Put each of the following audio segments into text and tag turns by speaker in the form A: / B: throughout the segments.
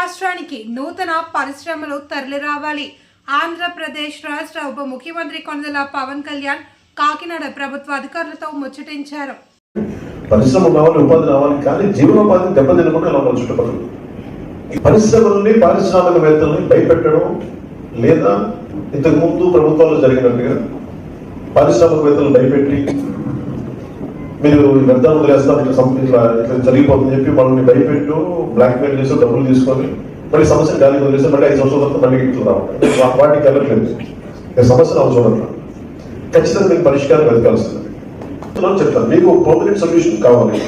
A: రాష్ట్రానికి నూతన పరిశ్రమలు తరలిరావాలి. ఆంధ్రప్రదేశ్ రాష్ట్ర ఉప ముఖ్యమంత్రి కొనదల పవన్ కళ్యాణ్ కాకినాడ ప్రభుత్వ అధికారులతో ముచ్చటించారు.
B: పరిశ్రమ రావాలి ఉపాధి రావాలి కానీ జీవనోపాధిని దెబ్బతినకుండా ఇలా మన చుట్టుపక్కల? ఈ పరిశ్రమల్ని పారిశ్రామికవేత్తల్ని భయపెట్టడం లేదా ఇంతకు ముందు ప్రభుత్వాల్లో జరిగినట్టుగా పారిశ్రామికవేత్తలను భయపెట్టి మీరు వ్యర్థాలు వదిలేస్తాం ఇట్లా ఇట్లా ఇట్లా జరిగిపోతుందని చెప్పి మనల్ని భయపెట్టు బ్లాక్మెయిల్ చేసి డబ్బులు తీసుకొని మళ్ళీ సమస్య గాలి వదిలేస్తే మళ్ళీ ఐదు సంవత్సరాల తర్వాత మళ్ళీ ఇట్లా వాటికి వెళ్ళట్లేదు ఈ సమస్య చూడండి ఖచ్చితంగా మీకు పరిష్కారం వెతకాల్సింది. చెప్తాను మీకు పర్మనెంట్ సొల్యూషన్ కావాలి.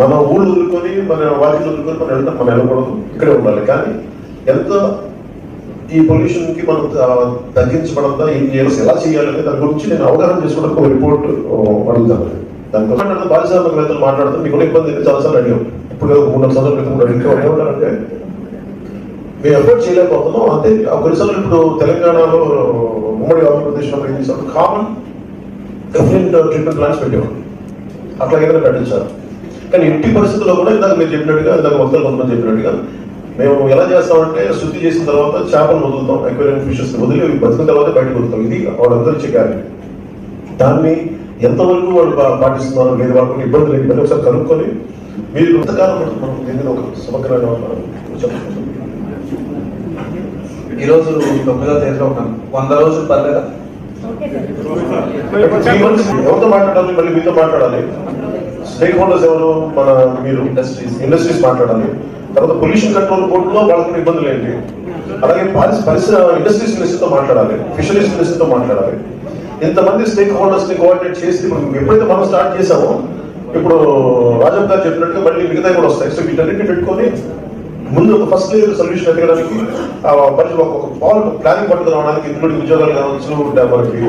B: మన ఊళ్ళు వదులుకొని మన వాకిలు వదులుకొని మనం వెళ్ళడం మనం వెళ్ళకూడదు ఇక్కడే ఉండాలి. కానీ ఎంత ఈ పొల్యూషన్కి మనం తగ్గించబడంతా ఏం చేయాలి ఎలా చేయాలి అనే దాని గురించి నేను అవగాహన చేసుకోవడానికి ఒక రిపోర్ట్ అడుగుతాను. దానికి పారిశ్రామిక రైతులు మాట్లాడుతూ మీకు ఇబ్బంది ఏంటి చాలాసార్లు అడిగాం. ఇప్పుడు కాదు, మూడు నాలుగు సార్లు క్రితం అడిగితే వాళ్ళు ఏమంటారంటే మేము ఎఫర్ట్ చేయలేకపోతున్నాం. అంతే ఆ కొన్నిసార్లు ఇప్పుడు తెలంగాణలో ఉమ్మడి ఆంధ్రప్రదేశ్లో ఏం చేశారు? కామన్ డిఫరెంట్ ట్రీట్మెంట్ ప్లాన్స్ పెట్టేవాళ్ళు అట్లా ఏదైనా పెట్టించారు. కానీ ఇంటి పరిస్థితుల్లో కూడా ఇందాక మీరు చెప్పినట్టుగా ఇందాక మొత్తం కొంతమంది చెప్పినట్టుగా మేము ఎలా చేస్తామంటే శుద్ధి చేసిన తర్వాత చేపలు వదులుతాం ఎక్వేరియం ఫిషెస్ వదిలి బతికిన తర్వాత బయటకు వదులుతాం. ఇది వాళ్ళందరూ చెప్పారు దాన్ని ఎంతవరకు వాళ్ళు పాటిస్తున్నారు లేదు వాళ్ళకు ఇబ్బంది లేదు ఇవన్నీ ఒకసారి కనుక్కొని మీరు ఎంతకాలం పడుతుంది మనం దీన్ని ఒక సమగ్రమైన చెప్పండి.
C: ఈ రోజు తొమ్మిదో తేదీలో ఉన్నాను వంద రోజులు పర్లేదా?
B: ఎవరితో మాట్లాడాలి? మళ్ళీ మీతో మాట్లాడాలి. స్టేక్ హోల్డర్స్ ఎవరు? మన మీరు.
C: Industries.
B: ఇండస్ట్రీస్ మాట్లాడాలి. తర్వాత పొల్యూషన్ కంట్రోల్ బోర్డులో వాళ్ళకి ఇబ్బందులు ఏంటి? అలాగే పరిశ్రమ ఇండస్ట్రీస్ మినిస్టర్తో మాట్లాడాలి. ఫిషరీస్ మినిస్టర్తో మాట్లాడాలి. ఇంతమంది స్టేక్ హోల్డర్స్ని కోఆర్డినేట్ చేసి ఇప్పుడు ఎప్పుడైతే మనం స్టార్ట్ చేసామో ఇప్పుడు రాజవ్ గారు చెప్పినట్టు మళ్ళీ మిగతా కూడా వస్తాయి. సో వీటన్నిటిని పెట్టుకొని ముందు ఒక ఫస్ట్ లేయర్ సొల్యూషన్ ఎదగడానికి ఆ, మరి ఒక పాల్ ప్లానింగ్ పట్టుకు రావడానికి ఇంక్లూడింగ్ ఉద్యోగాలు కావచ్చు డా- మనకి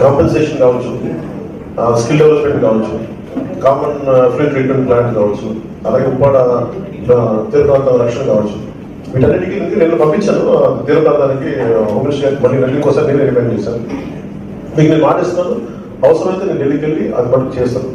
B: కాంపెన్సేషన్ కావచ్చు స్కిల్ డెవలప్మెంట్ కావచ్చు కామన్ ఫ్రీ ట్రీట్మెంట్ ప్లాంట్ కావచ్చు అలాగే ఉప్పాడ తీర ప్రాంతం రక్షణ కావచ్చు. వీటన్నిటికీ నేను పంపించాను. తీర ప్రాంతానికి హోమ్ మినిస్టర్ గారికి మళ్ళీ ఢిల్లీ కోసం నేను రికమెండ్ చేశాను. మీకు నేను మాటిస్తున్నాను అవసరమైతే నేను ఢిల్లీకి వెళ్ళి అది పట్టు చేస్తాను.